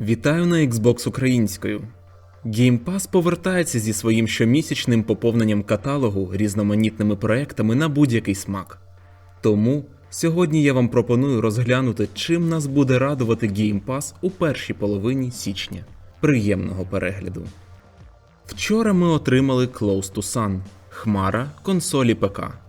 Вітаю на Xbox українською. Game Pass повертається зі своїм щомісячним поповненням каталогу різноманітними проектами на будь-який смак. Тому сьогодні я вам пропоную розглянути, чим нас буде радувати Game Pass у першій половині січня. Приємного перегляду. Вчора ми отримали Close to Sun – Хмара консолі ПК.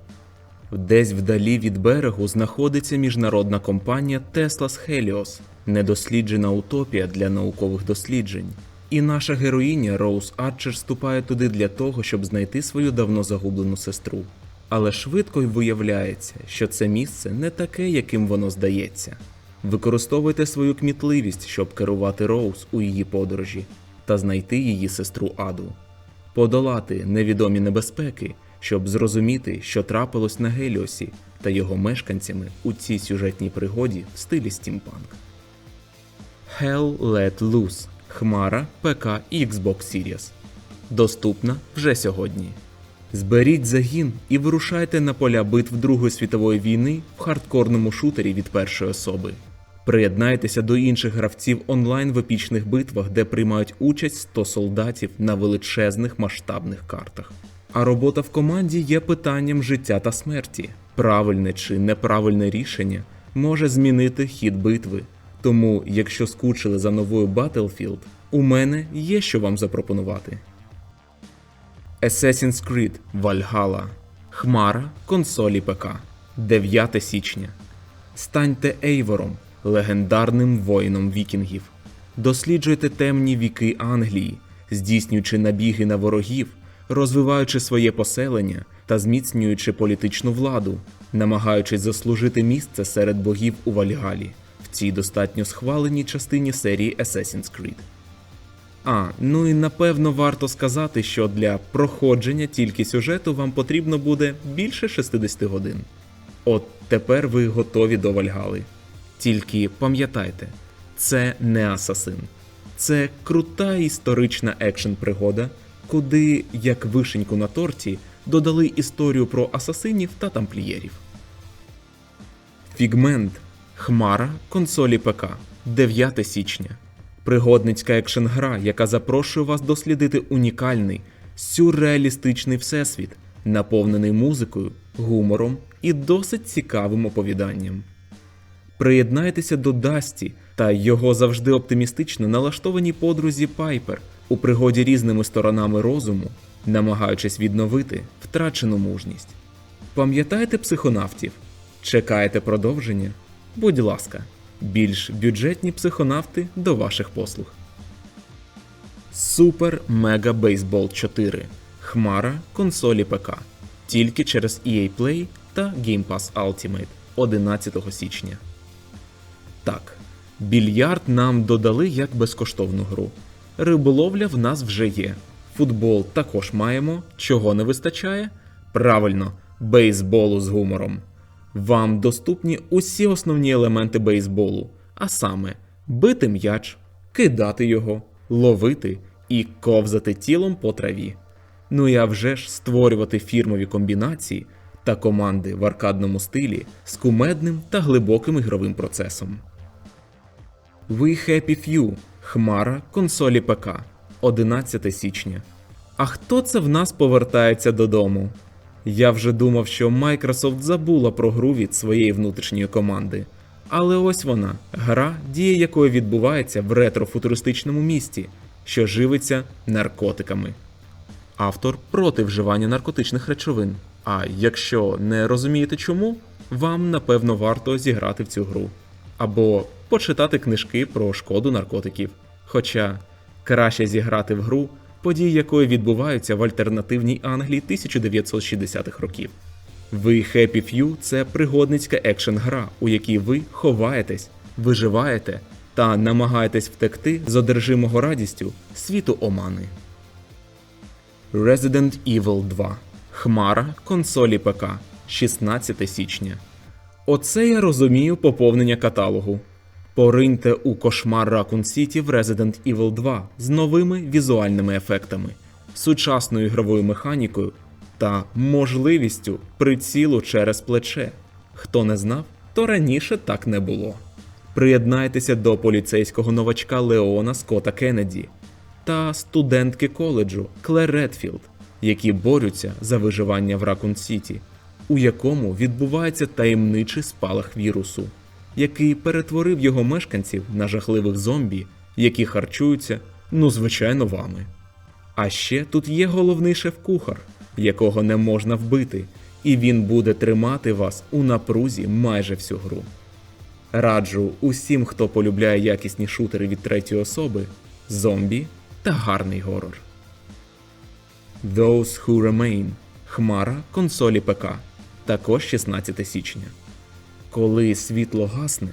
Десь вдалі від берегу знаходиться міжнародна компанія Teslas Helios, недосліджена утопія для наукових досліджень. І наша героїня Роуз Арчер ступає туди для того, щоб знайти свою давно загублену сестру. Але швидко й виявляється, що це місце не таке, яким воно здається. Використовуйте свою кмітливість, щоб керувати Роуз у її подорожі та знайти її сестру Аду подолати невідомі небезпеки, щоб зрозуміти, що трапилось на Геліосі та його мешканцями у цій сюжетній пригоді в стилі стімпанк. Hell Let Loose Хмара ПК і Xbox Series. Доступна вже сьогодні. Зберіть загін і вирушайте на поля битв Другої світової війни в хардкорному шутері від першої особи. Приєднайтеся до інших гравців онлайн в епічних битвах, де приймають участь 100 солдатів на величезних масштабних картах. А робота в команді є питанням життя та смерті. Правильне чи неправильне рішення може змінити хід битви. Тому, якщо скучили за новою Battlefield, у мене є що вам запропонувати. Assassin's Creed Valhalla Хмара консолі ПК 9 січня. Станьте Ейвором, легендарним воїном вікінгів. Досліджуйте темні віки Англії, здійснюючи набіги на ворогів, розвиваючи своє поселення та зміцнюючи політичну владу, намагаючись заслужити місце серед богів у Вальгалі в цій достатньо схваленій частині серії Assassin's Creed. А, ну і напевно варто сказати, що для проходження тільки сюжету вам потрібно буде більше 60 годин. От тепер ви готові до Вальгали. Тільки пам'ятайте, це не асасин. Це крута історична екшн-пригода, куди, як вишеньку на торті, додали історію про асасинів та тамплієрів. Фігмент Хмара консолі ПК 9 січня. Пригодницька екшн-гра, яка запрошує вас дослідити унікальний, сюрреалістичний всесвіт, наповнений музикою, гумором і досить цікавим оповіданням. Приєднайтеся до Дасті та його завжди оптимістично налаштованій подрузі Пайпер у пригоді різними сторонами розуму, намагаючись відновити втрачену мужність. Пам'ятаєте психонавтів? Чекаєте продовження? Будь ласка, більш бюджетні психонавти до ваших послуг. Супер Мега Бейсбол 4 Хмара консолі ПК. Тільки через EA Play та Game Pass Ultimate 11 січня. Так, більярд нам додали як безкоштовну гру. Риболовля в нас вже є. Футбол також маємо. Чого не вистачає? Правильно, бейсболу з гумором. Вам доступні усі основні елементи бейсболу, а саме бити м'яч, кидати його, ловити і ковзати тілом по траві. Ну і а вже ж створювати фірмові комбінації та команди в аркадному стилі з кумедним та глибоким ігровим процесом. We Happy Few Хмара консолі ПК 11 січня. А хто це в нас повертається додому? Я вже думав, що Microsoft забула про гру від своєї внутрішньої команди. Але ось вона, гра, дія якої відбувається в ретро-футуристичному місті, що живиться наркотиками. Автор проти вживання наркотичних речовин. А якщо не розумієте чому, вам напевно варто зіграти в цю гру. Або почитати книжки про шкоду наркотиків. Хоча краще зіграти в гру, події якої відбуваються в альтернативній Англії 1960-х років. Ви Happy Few – це пригодницька екшн-гра, у якій ви ховаєтесь, виживаєте та намагаєтесь втекти з одержимого радістю світу омани. Resident Evil 2 Хмара консолі ПК 16 січня. Оце я розумію поповнення каталогу. Пориньте у кошмар Raccoon City в Resident Evil 2 з новими візуальними ефектами, сучасною ігровою механікою та можливістю прицілу через плече. Хто не знав, то раніше так не було. Приєднайтеся до поліцейського новачка Леона Скотта Кеннеді та студентки коледжу Клер Редфілд, які борються за виживання в Ракун Сіті, у якому відбувається таємничий спалах вірусу, який перетворив його мешканців на жахливих зомбі, які харчуються, ну звичайно, вами. А ще тут є головний шеф-кухар, якого не можна вбити, і він буде тримати вас у напрузі майже всю гру. Раджу усім, хто полюбляє якісні шутери від третьої особи, зомбі та гарний горор. Those Who Remain Хмара консолі ПК. Також 16 січня. Коли світло гасне,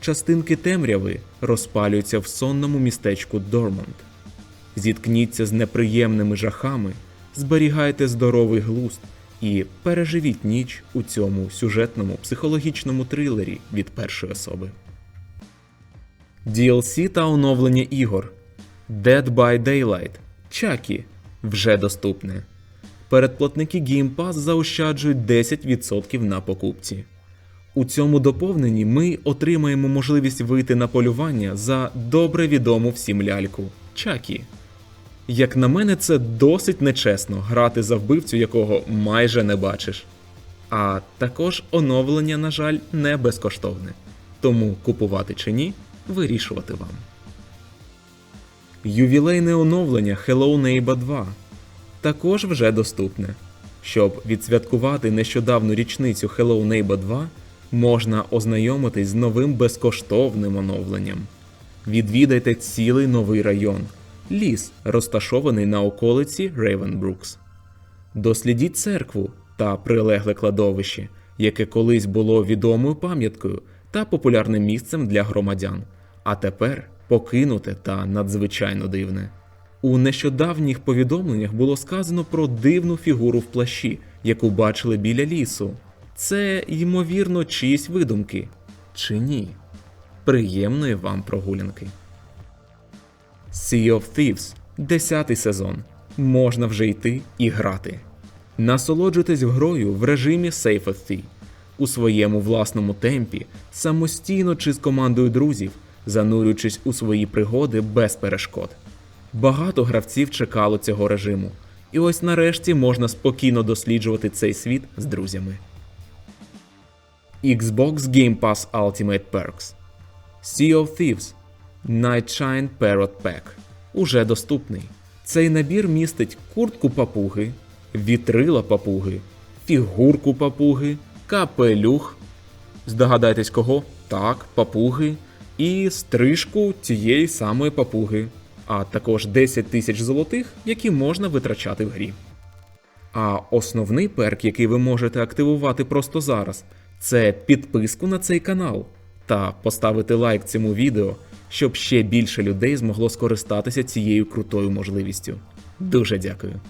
частинки темряви розпалюються в сонному містечку Дормонт. Зіткніться з неприємними жахами, зберігайте здоровий глузд і переживіть ніч у цьому сюжетному психологічному трилері від першої особи. DLC та оновлення ігор Dead by Daylight Чакі вже доступне. Передплатники Game Pass заощаджують 10% на покупці. У цьому доповненні ми отримаємо можливість вийти на полювання за добре відому всім ляльку Чакі. Як на мене, це досить нечесно грати за вбивцю, якого майже не бачиш. А також оновлення, на жаль, не безкоштовне. Тому купувати чи ні, вирішувати вам. Ювілейне оновлення Hello Neighbor 2 також вже доступне. Щоб відсвяткувати нещодавну річницю Hello Neighbor 2, можна ознайомитись з новим безкоштовним оновленням. Відвідайте цілий новий район ліс, розташований на околиці Рейвенбрукс. Дослідіть церкву та прилегле кладовище, яке колись було відомою пам'яткою та популярним місцем для громадян, а тепер покинуте та надзвичайно дивне. У нещодавніх повідомленнях було сказано про дивну фігуру в плащі, яку бачили біля лісу. Це, ймовірно, чиїсь видумки. Чи ні? Приємної вам прогулянки. Sea of Thieves, 10 сезон. Можна вже йти і грати. Насолоджуйтесь грою в режимі Safe at Sea. у своєму власному темпі, самостійно чи з командою друзів, занурюючись у свої пригоди без перешкод. Багато гравців чекало цього режиму, і ось нарешті можна спокійно досліджувати цей світ з друзями. Xbox Game Pass Ultimate Perks Sea of Thieves Nightshine Parrot Pack уже доступний. Цей набір містить куртку папуги, вітрила папуги, фігурку папуги, капелюх. Здогадайтесь кого? Так, папуги, і стрижку цієї самої папуги, а також 10 тисяч золотих, які можна витрачати в грі. А основний перк, який ви можете активувати просто зараз, це підписку на цей канал та поставити лайк цьому відео, щоб ще більше людей змогло скористатися цією крутою можливістю. Дуже дякую.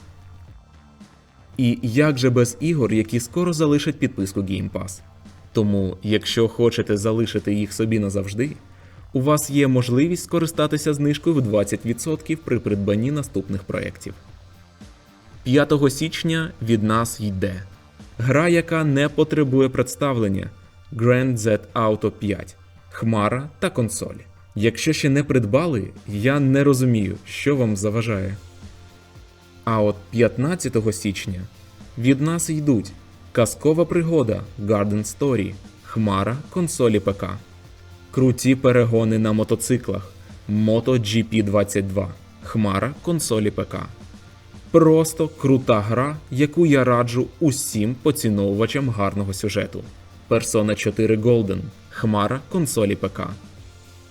І як же без ігор, які скоро залишать підписку Game Pass? Тому, якщо хочете залишити їх собі назавжди, у вас є можливість скористатися знижкою в 20% при придбанні наступних проєктів. 5 січня від нас йде гра, яка не потребує представлення Grand Z Auto 5, Хмара та консоль. Якщо ще не придбали, я не розумію, що вам заважає. А от 15 січня від нас йдуть казкова пригода Garden Story, Хмара консолі ПК, круті перегони на мотоциклах MotoGP 22, Хмара консолі ПК. Просто крута гра, яку я раджу усім поціновувачам гарного сюжету. Persona 4 Golden, Хмара консолі ПК.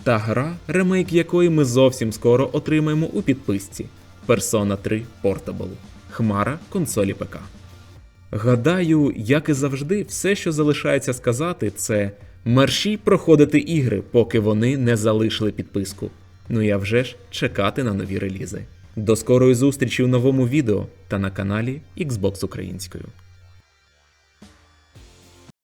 Та гра, ремейк якої ми зовсім скоро отримаємо у підписці Persona 3 Portable, Хмара консолі ПК. Гадаю, як і завжди, все, що залишається сказати, це мерші проходити ігри, поки вони не залишили підписку. Ну я вже ж чекати на нові релізи. До скорої зустрічі у новому відео та на каналі Xbox Українською.